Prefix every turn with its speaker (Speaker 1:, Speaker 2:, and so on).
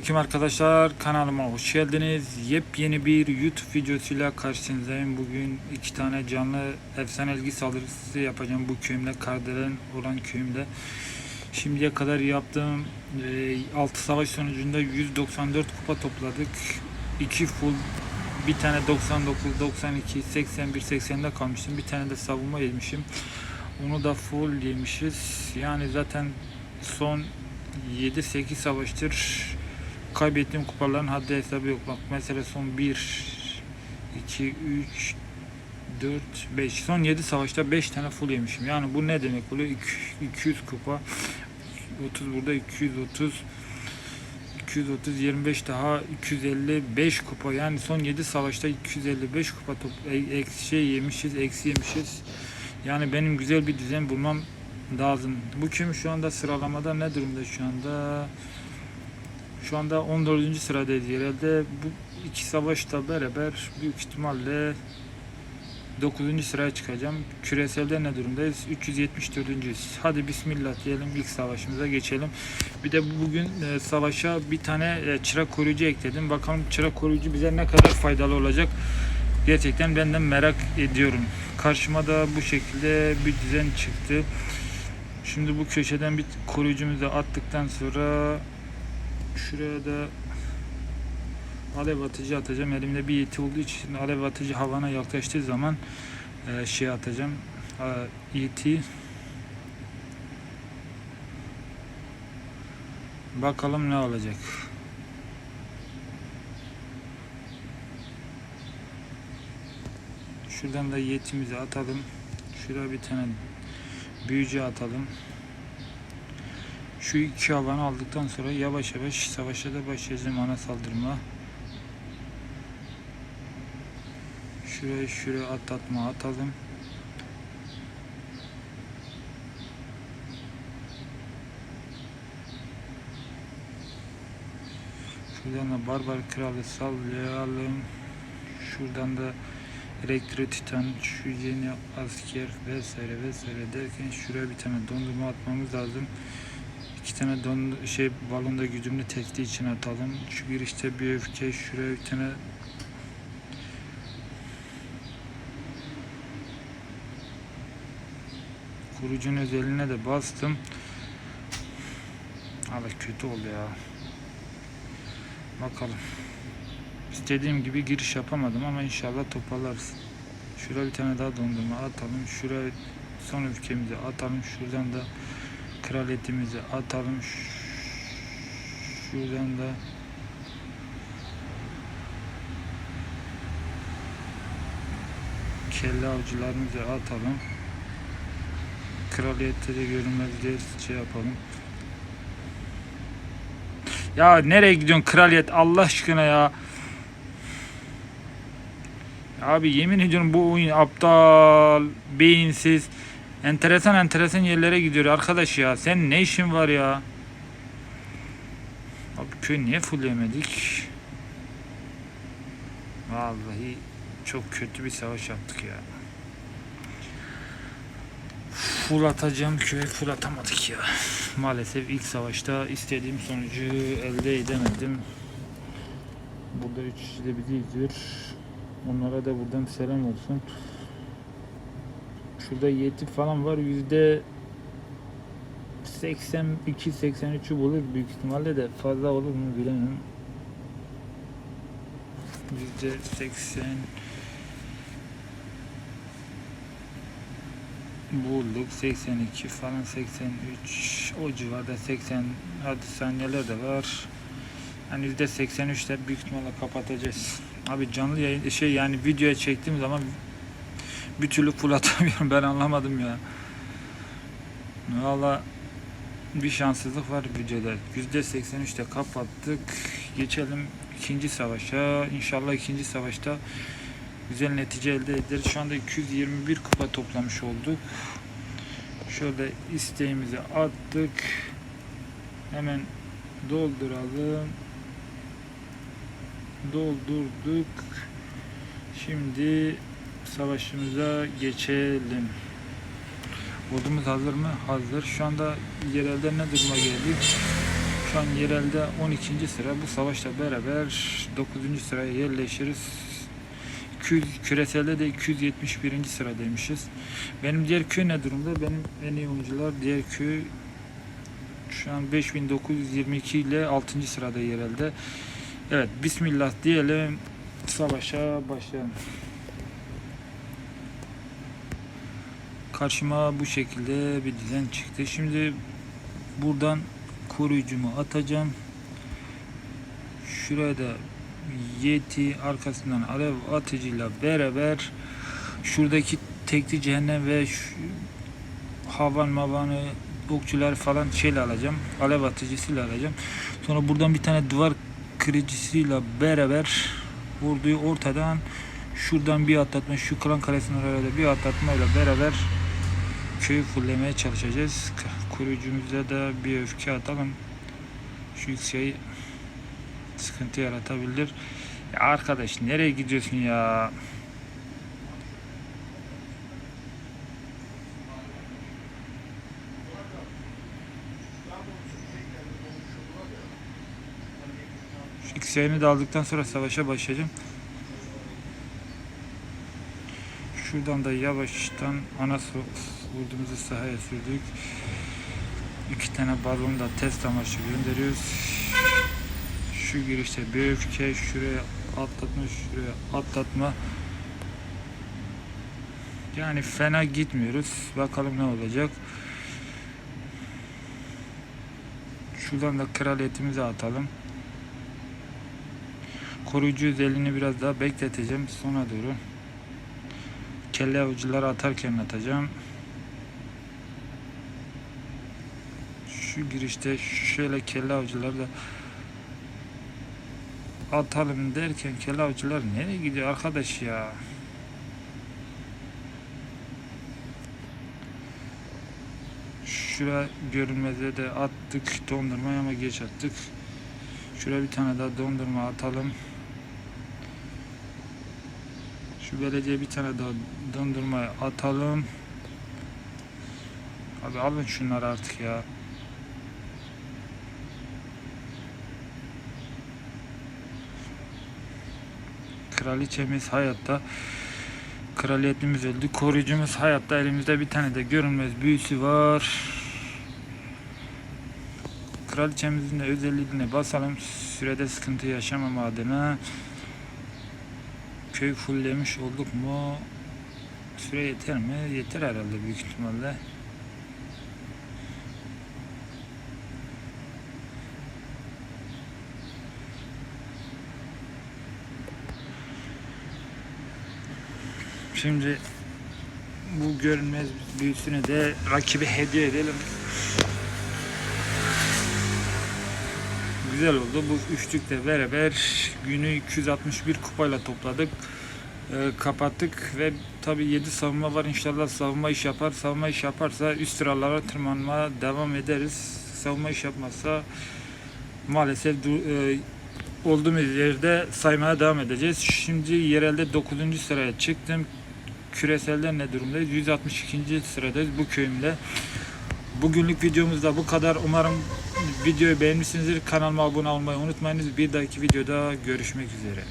Speaker 1: Selamünaleyküm arkadaşlar kanalıma hoş geldiniz. Yepyeni bir YouTube videosuyla karşınızdayım. Bugün iki tane canlı efsane ilgi saldırısı yapacağım bu köyümde. Kardelen olan köyümde. Şimdiye kadar yaptığım 6 savaş sonucunda 194 kupa topladık. 2 full bir tane 99, 92, 81, 80'de kalmıştım. Bir tane de savunma yemişim. Onu da full yemişiz. Yani zaten son 7-8 savaştır kaybettiğim kupaların haddi hesabı yok. Bak mesela son 1, 2, 3, 4, 5. Son 7 savaşta 5 tane full yemişim. Yani bu ne demek oluyor? İki- 200 kupa. 30 burada 230. 230 25 daha 255 kupa yani son 7 savaşta 255 kupa top, e- eksi şey yemişiz eksi yemişiz yani benim güzel bir düzen bulmam lazım bu kim şu anda sıralamada ne durumda şu anda şu anda 14. sıradayız herhalde bu iki savaşta beraber büyük ihtimalle 9. sıraya çıkacağım. Küreselde ne durumdayız? 374. Hadi bismillah diyelim ilk savaşımıza geçelim. Bir de bugün e, savaşa bir tane e, çırak koruyucu ekledim. Bakalım çırak koruyucu bize ne kadar faydalı olacak. Gerçekten ben de merak ediyorum. Karşıma da bu şekilde bir düzen çıktı. Şimdi bu köşeden bir koruyucumuzu attıktan sonra şuraya da alev atıcı atacağım. Elimde bir yeti olduğu için alev atıcı havana yaklaştığı zaman e, şey atacağım. E, yeti Bakalım ne olacak. Şuradan da yetimizi atalım. Şuraya bir tane büyücü atalım. Şu iki alanı aldıktan sonra yavaş yavaş savaşa da başlayacağım ana saldırma. Şuraya şuraya atlatma atalım. Şuradan da barbar kralı sallayalım. Şuradan da elektro titan, şu yeni asker vesaire vesaire derken şuraya bir tane dondurma atmamız lazım. İki tane don şey balonda güdümlü testi için atalım. Şu girişte bir öfke, şuraya bir tane kurucun özeline de bastım. Abi kötü oldu ya. Bakalım. İstediğim gibi giriş yapamadım ama inşallah toparlarız. Şuraya bir tane daha dondurma atalım. Şuraya son ülkemizi atalım. Şuradan da kraliyetimizi atalım. Şuradan da kelle avcılarımızı atalım. Kraliyette de görünmezliğe şey yapalım. Ya nereye gidiyorsun kraliyet Allah aşkına ya. Abi yemin ediyorum bu oyun aptal, beyinsiz, enteresan enteresan yerlere gidiyor arkadaş ya. Sen ne işin var ya? Abi köy niye fullleyemedik? Vallahi çok kötü bir savaş yaptık ya. Full atacağım köy full atamadık ya. Maalesef ilk savaşta istediğim sonucu elde edemedim. Burada üç kişi de bizi izliyor. Onlara da buradan selam olsun. Şurada yeti falan var. Yüzde 82 83'ü bulur büyük ihtimalle de fazla olur mu bilemem. Yüzde 80 bulduk 82 falan 83 o civarda 80 hadi saniyeler de var. Yani yüzde 83'te büyük ihtimalle kapatacağız. Abi canlı yayın şey yani videoya çektiğim zaman bir türlü full atamıyorum ben anlamadım ya. Valla bir şanssızlık var videoda. Yüzde 83'te kapattık. Geçelim ikinci savaşa. İnşallah ikinci savaşta güzel netice elde ederiz. Şu anda 221 kupa toplamış olduk. Şöyle isteğimizi attık. Hemen dolduralım. Doldurduk. Şimdi savaşımıza geçelim. Ordumuz hazır mı? Hazır. Şu anda yerelde ne duruma geldik? Şu an yerelde 12. sıra. Bu savaşla beraber 9. sıraya yerleşiriz. 200, küreselde de 271. sıradaymışız. Benim diğer köy ne durumda? Benim en iyi oyuncular diğer köy şu an 5922 ile 6. sırada yerelde. Evet Bismillah diyelim. Savaşa başlayalım. Karşıma bu şekilde bir düzen çıktı. Şimdi buradan koruyucumu atacağım. Şuraya da Yeti arkasından alev atıcıyla beraber şuradaki tekli cehennem ve havan mavanı okçular falan şeyle alacağım. Alev atıcısıyla alacağım. Sonra buradan bir tane duvar kırıcısıyla beraber orduyu ortadan şuradan bir atlatma şu klan kalesinin oraya bir atlatmayla beraber köyü fullemeye çalışacağız. Koruyucumuza da bir öfke atalım. Şu yükseği sıkıntı yaratabilir. Ya arkadaş nereye gidiyorsun ya? Şu yükseğini de aldıktan sonra savaşa başlayacağım. Şuradan da yavaştan ana vurduğumuzu sahaya sürdük. İki tane balon da test amaçlı gönderiyoruz. Şu girişte bir öfke şuraya atlatma şuraya atlatma. Yani fena gitmiyoruz. Bakalım ne olacak. Şuradan da kraliyetimizi atalım. Koruyucu özelliğini biraz daha bekleteceğim sona doğru. Kelle avcıları atarken atacağım. Şu girişte şöyle kelle avcıları da atalım derken kelle avcılar nereye gidiyor arkadaş ya? Şura görünmeze de attık dondurmayı ama geç attık. Şuraya bir tane daha dondurma atalım. Şu belediye bir tane daha dondurma atalım. Abi alın şunları artık ya. Kraliçemiz hayatta. Kraliyetimiz öldü. Koruyucumuz hayatta. Elimizde bir tane de görünmez büyüsü var. Kraliçemizin de özelliğine basalım. Sürede sıkıntı yaşamama adına. Köy fulllemiş olduk mu? Süre yeter mi? Yeter herhalde büyük ihtimalle. Şimdi bu görünmez büyüsünü de rakibe hediye edelim. Güzel oldu. Bu üçlükle beraber günü 261 kupayla topladık. Ee, kapattık ve tabi 7 savunma var. İnşallah savunma iş yapar. Savunma iş yaparsa üst sıralara tırmanmaya devam ederiz. Savunma iş yapmazsa maalesef e, olduğumuz yerde saymaya devam edeceğiz. Şimdi yerelde 9. sıraya çıktım. Küreselde ne durumdayız? 162. sıradayız bu köyümde. Bugünlük videomuz da bu kadar. Umarım videoyu beğenmişsinizdir. Kanalıma abone olmayı unutmayınız. Bir dahaki videoda görüşmek üzere.